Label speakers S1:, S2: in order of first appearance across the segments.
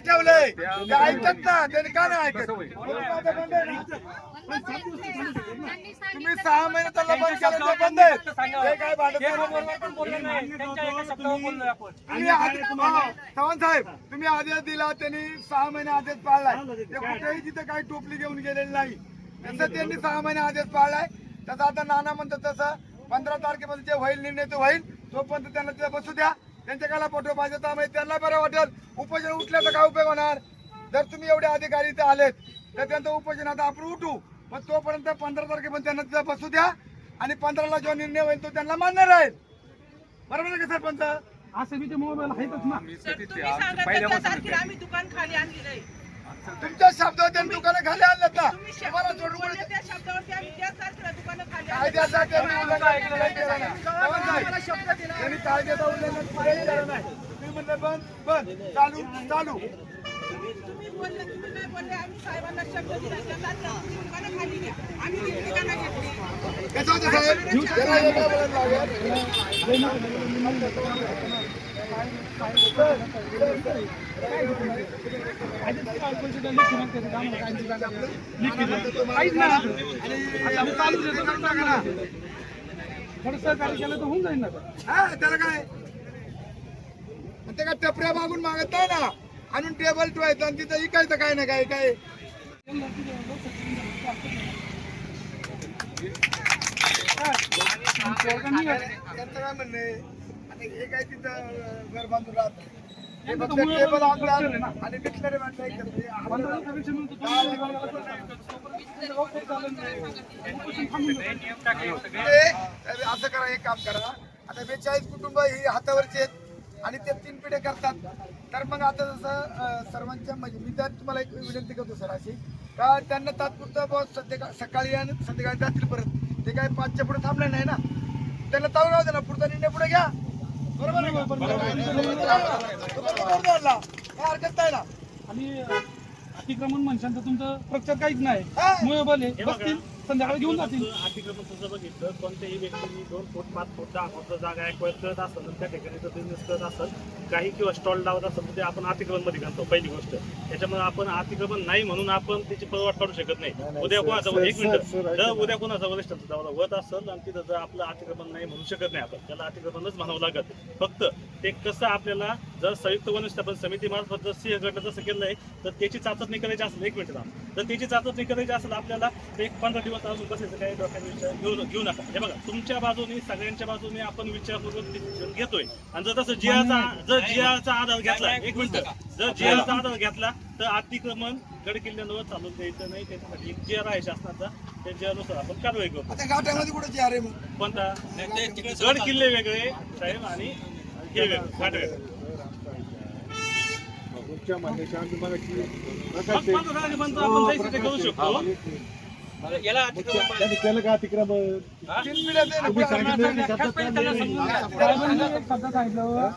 S1: ठेवलंय ऐकत ना का नाही ऐकत तुम्ही सहा महिने त्याला बंद केलं ते बंद आहे काय चव्हाण साहेब तुम्ही आदेश दिला त्यांनी सहा महिने आदेश पाळलाय. ते कुठेही तिथे काही टोपली घेऊन गेलेली नाही तसं त्यांनी सहा महिने आदेश पाळलाय तसं आता नाना म्हणतात तसं पंधरा तारखेमध्ये जे होईल निर्णय तो होईल. तोपर्यंत त्यांना तिथे बसू द्या त्यांच्या काला पटो पाहिजे त्यामुळे त्यांना बरं वाटेल. उपोषण उठल्याचा काय उपयोग होणार? जर तुम्ही एवढे अधिकारी इथे आलेत तर त्यांचं उपोषण आता आपण उठू. मग तोपर्यंत पंधरा तारखेपर्यंत त्यांना तिथे बसू द्या आणि पंधराला जो निर्णय होईल तो त्यांना मान्य राहील. बरोबर आहे का सरपंच?
S2: असं बी ते मोबाईल आहेतच ना.
S3: सर, तुम्ही सांगा त्या तारखेला आम्ही दुकान खाली आणलेलं आहे
S1: तुमच्या शब्दावर त्यांनी दुकानं खाली आणलं ना
S3: तुम्ही
S1: तुम्हाला
S3: शब्द
S1: सोडून
S3: बोलले त्या शब्दावरती आम्ही त्याच तारखेला दुकानं खाली आणली.
S1: कायद्याचा त्यांनी उल्लंघन केलं नाही. चव्हाण साहेब, त्यांनी कायद्याचं उल्लंघन कुठेही केलं नाही तुम्ही म्हणले बंद बंद. चालू चालू.
S3: तुम्ही बोलले तुम्ही काय बोलले आम्ही साहेबांना शब्द दिला. त्या तारखेला तुम्ही दुकानं खाली घ्या. आम्ही घेतली का नाही घेतली?
S1: कसं होतं साहेब? त्याला एका वेळेला लागेल.
S2: काहीच नाही आता आम्ही चालू देतो करता का ना थोडं सहकार्य केलं तर होऊन जाईल ना
S1: हा त्याला काय? ते काय टपऱ्या मागून मागत नाही ना. आणून टेबल ठेवायचं आणि तिथं इकायचं काय ना काय काय त्यांचं काय म्हणणं आहे? आणि हे काय तिथं घर बांधून राहत. हे टेबल आणि डिक्शनरी असं करा एक काम करा. आता बेचाळीस कुटुंब ही हातावरची आहेत. आणि ते तीन पिढे करतात. तर मग आता जसं सर्वांच्या म्हणजे मी तर तुम्हाला एक विनंती करतो सर अशी का त्यांना तात्पुरतं बुवा सध्या सकाळी आणि संध्याकाळी जातील परत. ते काय पाचच्या पुढे थांबले नाही ना. त्यांना ताऊ राहू दे ना पुढचा निर्णय पुढे घ्या. बरोबर हरकत नाही ना.
S2: आणि अतिक्रमण म्हणशाल तर तुमचं स्ट्रक्चर काहीच नाही.
S1: हा.
S2: मुळे आहे. बसतील. संध्याकाळी घेऊन जातील.
S4: अतिक्रमण जर बघितलं कोणत्याही व्यक्तीने दोन फूट पाच फूट दहा फूट जर जागा एक्वायर करत असेल त्या ठिकाणी जर बिझनेस करत असेल काही किंवा स्टॉल लावत असेल ते आपण अतिक्रमणमध्ये घालतो पहिली गोष्ट. त्याच्यामुळे आपण अतिक्रमण नाही म्हणून आपण त्याची परवाट काढू शकत नाही. उद्या कोणाचा एक मिनिट. जर उद्या कोणाचा वरिष्ठांचा दबाव होत असेल आणि तिथं जर आपलं अतिक्रमण नाही म्हणू शकत नाही आपण त्याला अतिक्रमणच म्हणावं लागत फक्त ते कसं आपल्याला जर संयुक्त वनस्थापन समितीमार्फत जर सिंह गट जसं केलं आहे तर त्याची चाचणी करायची असेल एक मिनिट. तर त्याची चाचणी करायची असेल आपल्याला एक पंधरा दिवस अजून बसायचं काही डोक्यात विचार? घेऊ घेऊ नका. हे बघा तुमच्या बाजूने सगळ्यांच्या बाजूने आपण विचारपूर्वक डिसिजन घेतोय. आणि जर तसं जियाचा जर जियाचा आधार घेतला एक मिनिट. जर जियाचा आधार घेतला तर अतिक्रमण गड किल्ल्यांवर चालून द्यायचं नाही त्याच्यासाठी एक जिया आहे शासनाचा त्या जियानुसार आपण कारवाई
S1: मग?
S4: कोणता? गड किल्ले वेगळे साहेब आणि हे वेगळे घाट वेगळे. मग पंधरा तारखेपर्यंत आपण जायचं ते करू शकतो.
S1: तीन पिढ्या ते नको.
S2: साहेबांनी एक शब्द सांगितलं
S1: हे?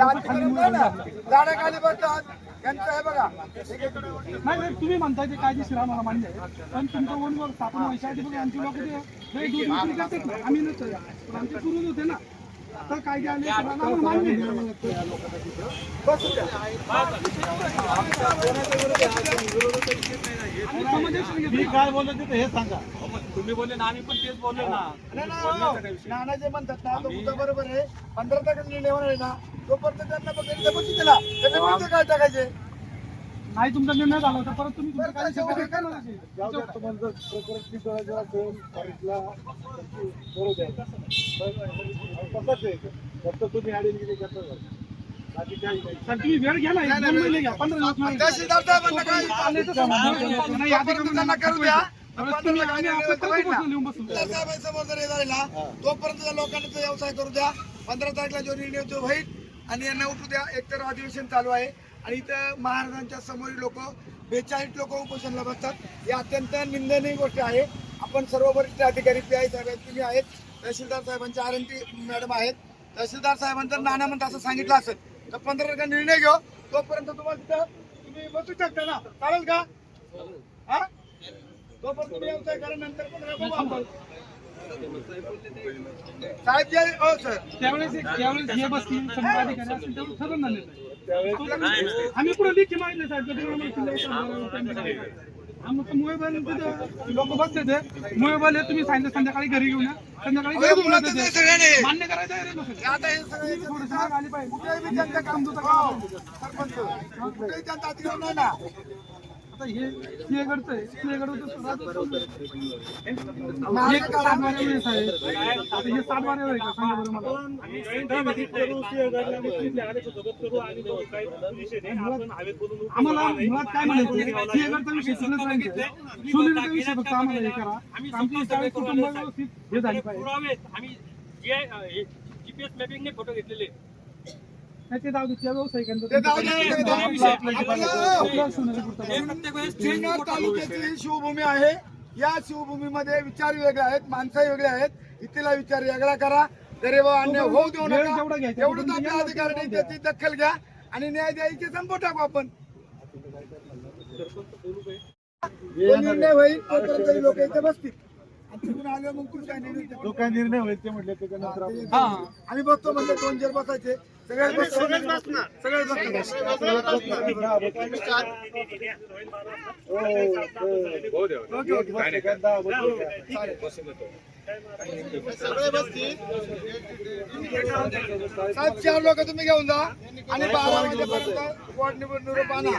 S1: अतिक्रमण नाही ना. झाडाखाली बसतात यांचं आहे बघा.
S2: नाही नाही, तुम्ही म्हणताय ते कायदेशीर आम्हाला मान्य आहे. पण तुमचं वनवर स्थापन व्हायच्या बघा आमची लोक ते करतात ना. आम्ही नसतो पण आमचे सुरूच होते ना. आता कायदे आले मान्य.
S1: बसू द्या
S2: आम्ही समाजाशी घेतो.
S4: मी काय बोललो तिथे हे सांगा. तुम्ही बोलले ना आम्ही पण तेच बोललो ना.
S1: नाही, नाही, हो. नाना जे म्हणतात ना तो मुद्दा बरोबर आहे. पंधरा तारखेला निर्णय होणार आहे ना तोपर्यंत त्यांना इथे बसू दिला त्याच्या विरुद्ध काय टाकायचे?
S2: नाही तुमचा निर्णय झाला होता. परत तुम्ही
S1: बरं,
S2: काय करायचे? सर तुम्ही वेळ घ्या ना एक दोन महिने घ्या. पंधरा दिवस वेळ घ्या.
S1: तहसीलदार साहेबांना काय
S2: आले तर समाधान. नाही, आधी
S1: तोपर्यंत त्यांना करू द्या.
S2: परत तुम्ही आम्ही आपलं प्रति बसून लिहून बसू
S1: तहसीलदार साहेबांसमोर जर हे झाले ना तोपर्यंत त्या लोकांना तो व्यवसाय करू द्या. पंधरा तारखेला जो निर्णय तो होईल आणि यांना उठू द्या. एकतर अधिवेशन चालू आहे. आणि इथं महाराजांच्या समोरील लोक बेचाळीस लोक उपोषणला बसतात. ही अत्यंत निंदनीय गोष्ट आहे. आपण सर्व वरिष्ठ अधिकारी पी आय साहेब आहेत, तुम्ही आहेत. तहसीलदार साहेबांचे आर एन टी मॅडम आहेत. तहसीलदार साहेबांचं नाना म्हणता असं सांगितलं असेल. तर पंधरा निर्णय घेऊ. तोपर्यंत तुम्हाला तिथं तुम्ही बसू शकता ना. चालेल का? हा? तोपर्यंत तुम्ही व्यवसाय करा नंतर पंधरा साहेब जे हो सर
S2: त्यावेळेस त्यावेळेस हे बसतील अधिकारी त्यावेळेस ठरवून आम्ही पुढे लिखी मागितले साहेब आमचं मोबाईल लोक बसले ते मोबाईल तुम्ही सांगितलं संध्याकाळी घरी घेऊन या. संध्याकाळी घरी घेऊन मान्य करायचं आहे
S1: हे
S2: मागं.
S1: कुठेही जनता काम हो, सरपंच कुठेही जनता अधिकार नाही ना.
S2: आता हे हे हे आम्हाला
S4: नाही.
S2: मुळात काय म्हणायचं? सिंहगडचा विषय तिथलंच राहायचं सोनीचा विषय फक्त आम्हाला हे करा आमची चाळीस कुटुंब व्यवस्थित हे झाली पाहिजे.
S5: जीपीएस मॅपिंगने फोटो घेतलेले.
S2: नाही ते जाऊ दे त्या व्यावसायिकांचं
S1: ते जाऊ दे, ते जाऊ दे.
S2: आपलं- आपलं-
S1: आपलं-
S2: आपलं सोनेरी पुरतं बघा.
S5: प्रत्येक वेळेस
S1: जुन्नर तालुक्याची ही शिवभूमी आहे. या शिवभूमीमध्ये विचार वेगळे आहेत माणसं वेगळे आहेत. इथला विचार वेगळा करा. गरीबा अन्याय होऊ देऊ
S2: वेळ
S1: नका.
S2: जेवढा घ्यायचा
S1: एवढंच आपल्या. अधिकाऱ्यांनी त्याची दखल घ्या आणि न्याय द्यायचे संपू टाकू आपण. तो निर्णय होईल तोपर्यंत लोक इथे बसतील. तिथून आले मग कुठं काय निर्णय?
S6: जो काय निर्णय होईल ते म्हटले त्याच्यानंतर आपण
S2: हा.
S1: आम्ही बसतो म्हणजे दोन जर बसायचे. सगळ्यात बसतो सगळ्यात बसतो ओके ओके साहेब चार लोक तुम्ही घेऊन जा आणि बारा वाजेपर्यंत वॉर्ड निवडणूक आणा.